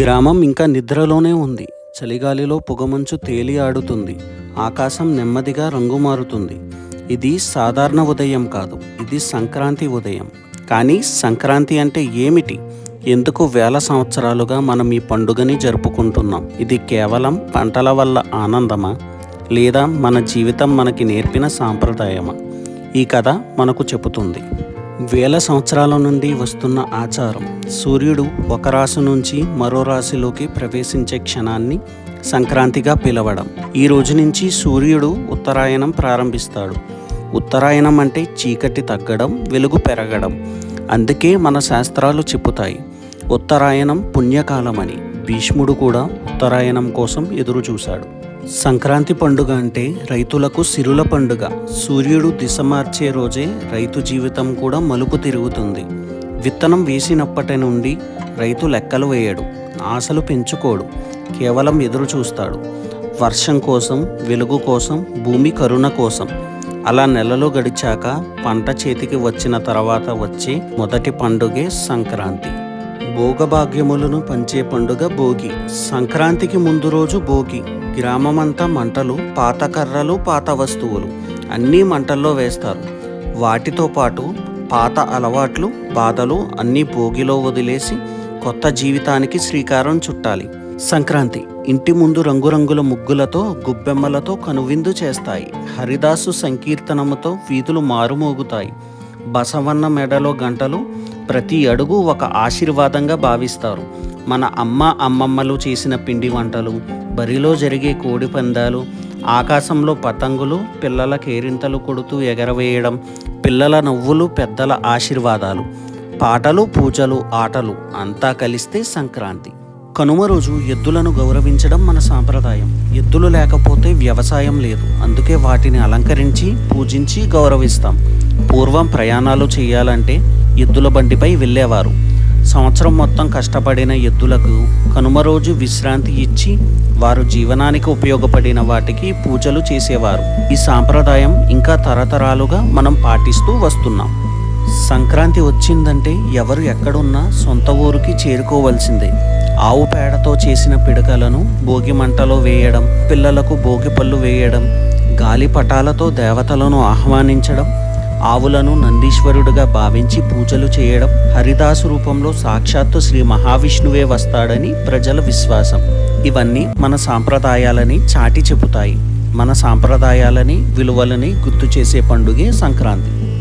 గ్రామం ఇంకా నిద్రలోనే ఉంది. చలిగాలిలో పొగమంచు తేలి ఆడుతుంది. ఆకాశం నెమ్మదిగా రంగు మారుతుంది. ఇది సాధారణ ఉదయం కాదు. ఇది సంక్రాంతి ఉదయం. కానీ సంక్రాంతి అంటే ఏమిటి? ఎందుకు వేల సంవత్సరాలుగా మనం ఈ పండుగని జరుపుకుంటున్నాం? ఇది కేవలం పంటల వల్ల ఆనందమా? లేదా మన జీవితం మనకి నేర్పిన సాంప్రదాయమా? ఈ కథ మనకు చెబుతుంది. వేల సంవత్సరాల నుండి వస్తున్న ఆచారం సూర్యుడు ఒక రాశి నుంచి మరో రాశిలోకి ప్రవేశించే క్షణాన్ని సంక్రాంతిగా పిలవడం. ఈ రోజు నుంచి సూర్యుడు ఉత్తరాయణం ప్రారంభిస్తాడు. ఉత్తరాయణం అంటే చీకటి తగ్గడం వెలుగు పెరగడం. అందుకే మన శాస్త్రాలు చెప్పుతాయి ఉత్తరాయణం పుణ్యకాలమని. భీష్ముడు కూడా ఉత్తరాయణం కోసం ఎదురు చూశాడు సంక్రాంతి పండుగ అంటే రైతులకు సిరుల పండుగ. సూర్యుడు దిశ మార్చే రోజే రైతు జీవితం కూడా మలుపు తిరుగుతుంది. విత్తనం వేసినప్పటి నుండి రైతు లెక్కలు వేయడు ఆశలు పెంచుకోడు కేవలం ఎదురు చూస్తాడు. వర్షం కోసం వెలుగు కోసం భూమి కరుణ కోసం. అలా నెలలు గడిచాక పంట చేతికి వచ్చిన తర్వాత వచ్చే మొదటి పండుగే సంక్రాంతి. భోగభాగ్యములను పంచే పండుగ భోగి. సంక్రాంతికి ముందు రోజు భోగి. గ్రామమంతా మంటలు పాత కర్రలు పాత వస్తువులు అన్నీ మంటల్లో వేస్తారు. వాటితో పాటు పాత అలవాట్లు బాధలు అన్నీ భోగిలో వదిలేసి కొత్త జీవితానికి శ్రీకారం చుట్టాలి. సంక్రాంతి ఇంటి ముందు రంగురంగుల ముగ్గులతో గుబ్బెమ్మలతో కనువిందు చేస్తాయి. హరిదాసు సంకీర్తనముతో వీధులు మారుమోగుతాయి. బసవన్న మెడలో గంటలు ప్రతి అడుగు ఒక ఆశీర్వాదంగా భావిస్తారు. మన అమ్మ అమ్మమ్మలు చేసిన పిండి వంటలు బరిలో జరిగే కోడి పందాలు ఆకాశంలో పతంగులు పిల్లల కేరింతలు కొడుతూ ఎగరవేయడం పిల్లల నవ్వులు పెద్దల ఆశీర్వాదాలు. పాటలు పూజలు ఆటలు అంతా కలిస్తే సంక్రాంతి. కనుమ రోజు ఎద్దులను గౌరవించడం మన సాంప్రదాయం. ఎద్దులు లేకపోతే వ్యవసాయం లేదు. అందుకే వాటిని అలంకరించి పూజించి గౌరవిస్తాం. పూర్వం ప్రయాణాలు చేయాలంటే ఎద్దుల బండిపై వెళ్ళేవారు. సంవత్సరం మొత్తం కష్టపడిన ఎద్దులకు కనుమ రోజు విశ్రాంతి ఇచ్చి వారు జీవనానికి ఉపయోగపడిన వాటికి పూజలు చేసేవారు. ఈ సాంప్రదాయం ఇంకా తరతరాలుగా మనం పాటిస్తూ వస్తున్నాం. సంక్రాంతి వచ్చిందంటే ఎవరు ఎక్కడున్నా సొంత ఊరికి చేరుకోవలసిందే. ఆవు పేడతో చేసిన పిడకలను భోగి మంటలో వేయడం పిల్లలకు భోగి పళ్ళు వేయడం గాలి పటాలతో దేవతలను ఆహ్వానించడం ఆవులను నందీశ్వరుడుగా భావించి పూజలు చేయడం హరిదాసు రూపంలో సాక్షాత్తు శ్రీ మహావిష్ణువే వస్తాడని ప్రజల విశ్వాసం. ఇవన్నీ మన సాంప్రదాయాలని చాటి చెబుతాయి. మన సాంప్రదాయాలని విలువలని గుర్తు చేసే పండుగే సంక్రాంతి.